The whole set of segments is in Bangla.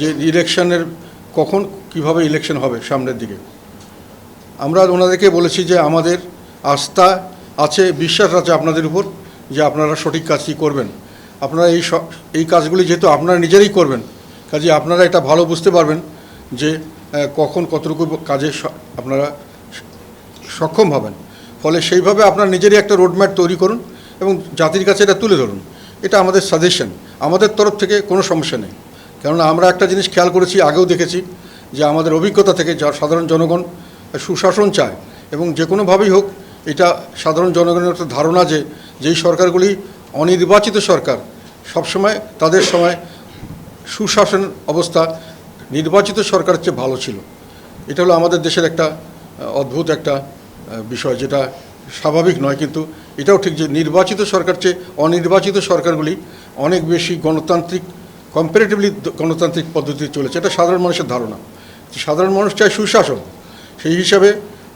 যে ইলেকশনের কখন কীভাবে ইলেকশন হবে সামনের দিকে। আমরা ওনাদেরকে বলেছি যে আমাদের আস্থা আছে, বিশ্বাস আছে আপনাদের উপর যে আপনারা সঠিক কাজটি করবেন। আপনারা এই এই কাজগুলি যেহেতু আপনারা নিজেরাই করবেন, কাজে আপনারা এটা ভালো বুঝতে পারবেন যে কখন কতটুকু কাজে আপনারা সক্ষম হবেন। ফলে সেইভাবে আপনার নিজেরই একটা রোডম্যাপ তৈরি করুন এবং জাতির কাছে এটা তুলে ধরুন। এটা আমাদের সাজেশন আমাদের তরফ থেকে কোনো সমস্যা নেই। কেননা আমরা একটা জিনিস খেয়াল করেছি, আগেও দেখেছি, যে আমাদের অভিজ্ঞতা থেকে যা সাধারণ জনগণ সুশাসন চায় এবং যে কোনোভাবেই হোক এটা সাধারণ জনগণের একটা ধারণা যে যেই সরকারগুলি অনির্বাচিত সরকার, সবসময় তাদের সময় সুশাসন অবস্থা নির্বাচিত সরকারের চেয়ে ভালো ছিল। এটা হলো আমাদের দেশের একটা অদ্ভুত একটা বিষয় যেটা স্বাভাবিক নয়, কিন্তু এটাও ঠিক যে নির্বাচিত সরকার চেয়ে অনির্বাচিত সরকারগুলি অনেক বেশি গণতান্ত্রিক কম্পারেটিভলি গণতান্ত্রিক পদ্ধতিতে চলেছে, এটা সাধারণ মানুষের ধারণা। সাধারণ মানুষ চায় সুশাসন, সেই হিসাবে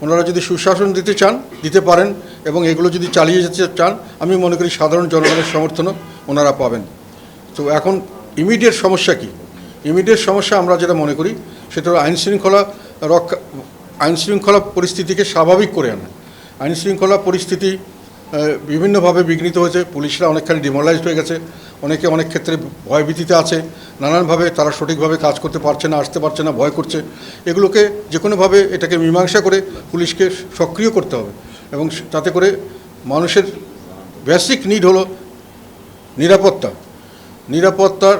ওনারা যদি সুশাসন দিতে চান, দিতে পারেন এবং এগুলো যদি চালিয়ে যেতে চান, আমি মনে করি সাধারণ জনগণের সমর্থনও ওনারা পাবেন। তো এখন ইমিডিয়েট সমস্যা কি? ইমিডিয়েট সমস্যা আমরা যেটা মনে করি, সেটা হলো আইন শৃঙ্খলা রক্ষা আইন শৃঙ্খলা পরিস্থিতিকে স্বাভাবিক করে আনা। আইন শৃঙ্খলা পরিস্থিতি বিভিন্নভাবে বিঘ্নিত হয়েছে। পুলিশরা অনেকখানি ডিমোরালাইজড হয়ে গেছে। অনেকে অনেক ক্ষেত্রে ভয়ভীতিতে আছে। নানানভাবে তারা সঠিকভাবে কাজ করতে পারছে না, আসতে পারছে না, ভয় করছে। এগুলোকে যে কোনোভাবে এটাকে মীমাংসা করে পুলিশকে সক্রিয় করতে হবে এবং তাতে করে মানুষের বেসিক নিড হলো নিরাপত্তা। নিরাপত্তার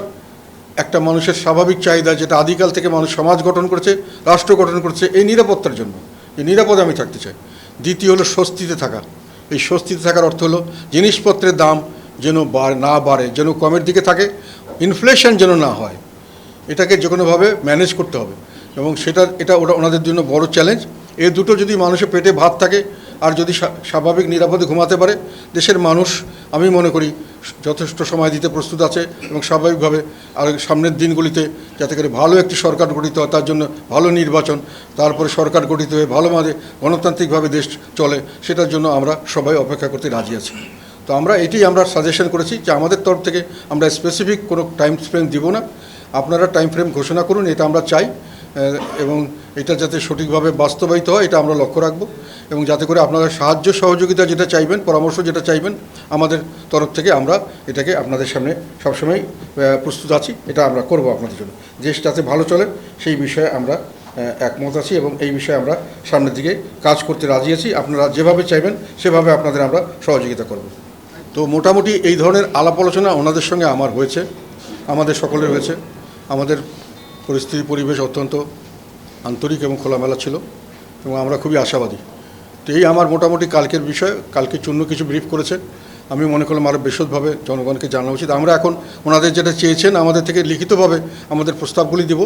একটা মানুষের স্বাভাবিক চাহিদা যেটা আদিকাল থেকে মানুষ সমাজ গঠন করেছে, রাষ্ট্র গঠন করেছে, এই নিরাপত্তার জন্য। এই নিরাপদে আমি থাকতে চাই। দ্বিতীয় হলো স্বস্তিতে থাকা। এই স্বস্তিতে থাকার অর্থ হলো, জিনিসপত্রের দাম যেন না বাড়ে, যেন কমের দিকে থাকে ইনফ্লেশন যেন না হয়, এটাকে যে কোনোভাবে ম্যানেজ করতে হবে। এবং সেটা এটা ওটা ওনাদের জন্য বড় চ্যালেঞ্জ এ দুটো যদি মানুষের পেটে ভাত থাকে আর যদি স্বা- স্বাভাবিক নিরাপদে ঘুমাতে পারে, দেশের মানুষ, আমি মনে করি, যথেষ্ট সময় দিতে প্রস্তুত আছে এবং স্বাভাবিকভাবে আর সামনের দিনগুলিতে যাতে করে ভালো একটি সরকার গঠিত হয়, তার জন্য ভালো নির্বাচন, তারপরে সরকার গঠিত হয়ে ভালো মাঝে গণতান্ত্রিকভাবে দেশ চলে, সেটার জন্য আমরা সবাই অপেক্ষা করতে রাজি আছি। তো আমরা এটি আমরা সাজেশন করেছি যে আমাদের তরফ থেকে আমরা স্পেসিফিক কোনো টাইম ফ্রেম দিব না। আপনারা টাইম ফ্রেম ঘোষণা করুন, এটা আমরা চাই। এবং এটা যাতে সঠিকভাবে বাস্তবায়িত হয়, এটা আমরা লক্ষ্য রাখব এবং যাতে করে আপনারা সাহায্য সহযোগিতা যেটা চাইবেন, পরামর্শ যেটা চাইবেন, আমাদের তরফ থেকে আমরা এটাকে আপনাদের সামনে সবসময় প্রস্তুত আছি, এটা আমরা করব আপনাদের জন্য। দেশ যাতে ভালো চলে, সেই বিষয়ে আমরা একমত আছি এবং এই বিষয়ে আমরা সামনের দিকে কাজ করতে রাজি আছি। আপনারা যেভাবে চাইবেন, সেভাবে আপনাদের আমরা সহযোগিতা করব। তো মোটামুটি এই ধরনের আলাপ আলোচনা ওনাদের সঙ্গে আমার হয়েছে, আমাদের সকলের হয়েছে, আমাদের পরিস্থিতি পরিবেশ অত্যন্ত আন্তরিক এবং খোলামেলা ছিল এবং আমরা খুবই আশাবাদী। তো এই আমার মোটামুটি কালকের বিষয়, কালকে চূন্য কিছু ব্রিফ করেছে আমি মনে করলাম আরও বিশদভাবে জনগণকে জানা উচিত। আমরা এখন ওনাদের যেটা চেয়েছেন, আমাদের থেকে লিখিতভাবে আমাদের প্রস্তাবগুলি দেব।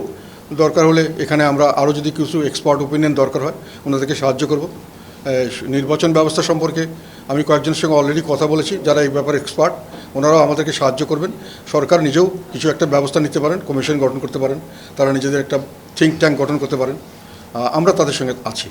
দরকার হলে এখানে আমরা আরও যদি কিছু এক্সপার্ট ওপিনিয়ন দরকার হয়, ওনাদেরকে সাহায্য করব। নির্বাচন ব্যবস্থা সম্পর্কে আমি কয়েকজনের সঙ্গে অলরেডি কথা বলেছি, যারা এই ব্যাপারে এক্সপার্ট ওনারাও আমাদেরকে সাহায্য করবেন। সরকার নিজেও কিছু একটা ব্যবস্থা নিতে পারেন কমিশন গঠন করতে পারেন, তারা নিজেদের একটা থিঙ্ক ট্যাঙ্ক গঠন করতে পারেন। আমরা তাদের সঙ্গে আছি।